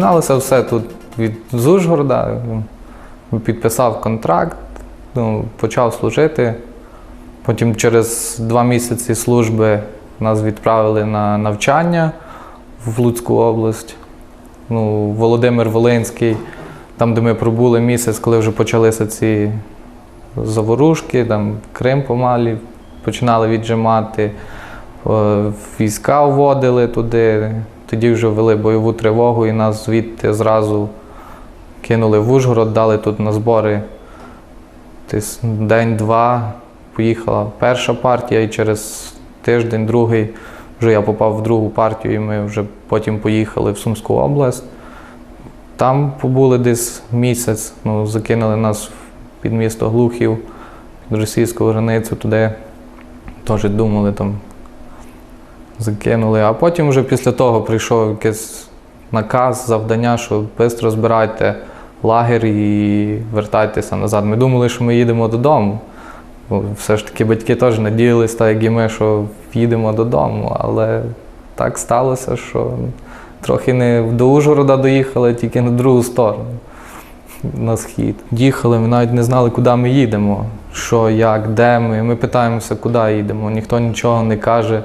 починалося все тут від з Ужгорода. Підписав контракт, ну, почав служити. Потім через два місяці служби нас відправили на навчання в Луцьку область. Ну, Володимир Волинський, там, де ми пробули місяць, коли вже почалися ці заворушки, там Крим помалі починали віджимати, е, війська вводили туди. Тоді вже ввели бойову тривогу і нас звідти зразу кинули в Ужгород, дали тут на збори. День-два поїхала перша партія, і через тиждень, другий, вже я попав в другу партію, і ми вже потім поїхали в Сумську область. Там побули десь місяць, ну, закинули нас під місто Глухів, під російську границю туди. Теж думали там, закинули. А потім вже після того прийшов якийсь наказ, завдання, що швидко збирайте лагер і вертайтеся назад. Ми думали, що ми їдемо додому. Все ж таки батьки теж надіялись, так як і ми, що їдемо додому. Але так сталося, що трохи не до Ужгорода доїхали, тільки на другу сторону, на схід. Їхали, ми навіть не знали, куди ми їдемо, що, як, де ми. Ми питаємося, куди їдемо. Ніхто нічого не каже,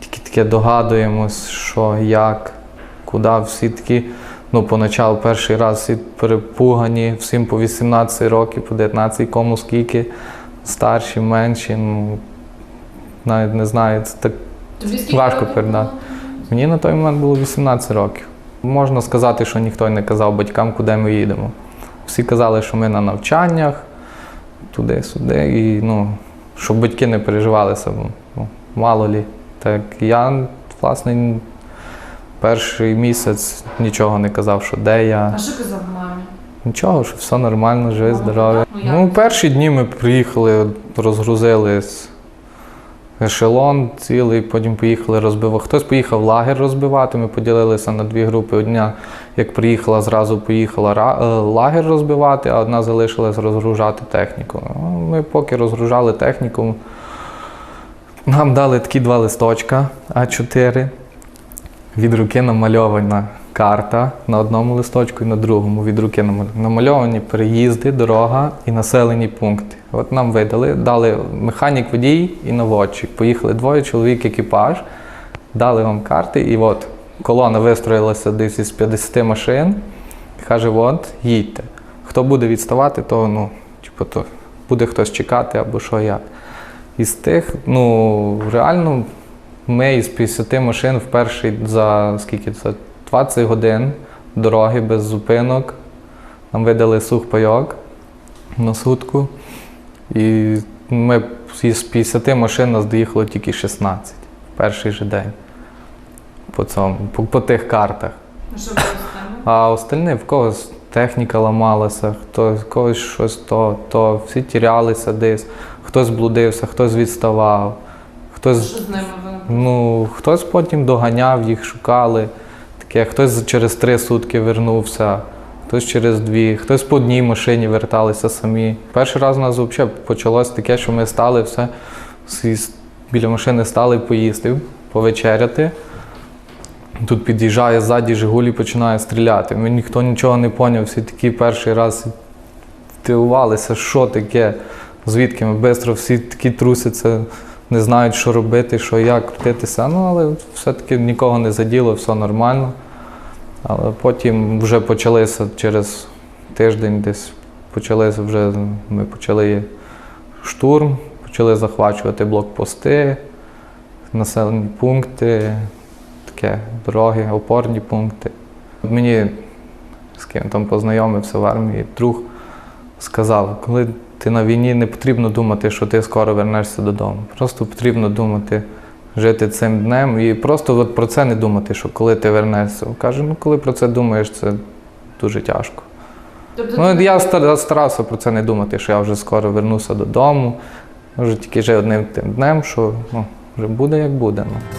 тільки таке догадуємось, що, як, куди. Всі такі, ну, поначалу перший раз всі перепугані, всім по 18 років, по 19, кому скільки, старші, менші. Ну, навіть не знаю, це так Тобі Важко передати. Мені на той момент було 18 років. Можна сказати, що ніхто не казав батькам, куди ми їдемо. Всі казали, що ми на навчаннях, туди-сюди. І ну, щоб батьки не переживалися, бо ну, мало лі. Так я, власне, перший місяць нічого не казав, що де я. А що казав мамі? Нічого, що все нормально, живий, Мама здоровий. ну. Ну, перші дні ми приїхали, розгрузили ешелон цілий, потім поїхали розбивати. Хтось поїхав лагер розбивати, ми поділилися на дві групи. Одна, як приїхала, зразу поїхала е, лагер розбивати, а одна залишилась розгружати техніку. Ну, Ми поки розгружали техніку, нам дали такі два листочка А4 від руки намальована карта на одному листочку і на другому від руки намальовані переїзди, дорога і населені пункти. От нам видали, дали механік водій і наводчик. Поїхали двоє чоловік, екіпаж, дали вам карти, і от колона вистроїлася десь із 50 машин. Каже, от, їдьте. Хто буде відставати, то ну, типу, то буде хтось чекати або що як. Із тих, ну, реально, ми із 50 машин в перший за скільки це? 20 годин дороги без зупинок. Нам видали сухпайок на сутку. І ми із 50 машин нас доїхало тільки 16 в перший же день. По цьому, по, по тих картах. А що було? А остальне в когось техніка ламалася, хтось в когось щось то, то всі тірялися десь, хтось блудився, хтось відставав, хтось, Що з ними було? ну, хтось потім доганяв, їх шукали. Таке, хтось через три сутки вернувся, хтось через дві, хтось по одній машині верталися самі. Перший раз у нас взагалі почалось таке, що ми стали все всі біля машини стали поїсти, повечеряти. Тут під'їжджає ззаді Жигулі починає стріляти. Ми ніхто нічого не поняв, всі такі перший раз дивувалися, що таке, звідки ми швидко всі такі трусяться, не знають, що робити, що як крутитися. Ну, але все-таки нікого не заділо, все нормально. Але потім вже почалися через тиждень десь почалися вже, ми почали штурм, почали захвачувати блокпости, населені пункти, таке, дороги, опорні пункти. Мені з ким там познайомився в армії, друг сказав, коли ти на війні не потрібно думати, що ти скоро вернешся додому. Просто потрібно думати, жити цим днем і просто от про це не думати, що коли ти вернешся. Каже, ну коли про це думаєш, це дуже тяжко. Тобто Ну, я стар- старався про це не думати, що я вже скоро вернуся додому. Може, тільки вже одним тим днем, що ну, вже буде як буде. Ну.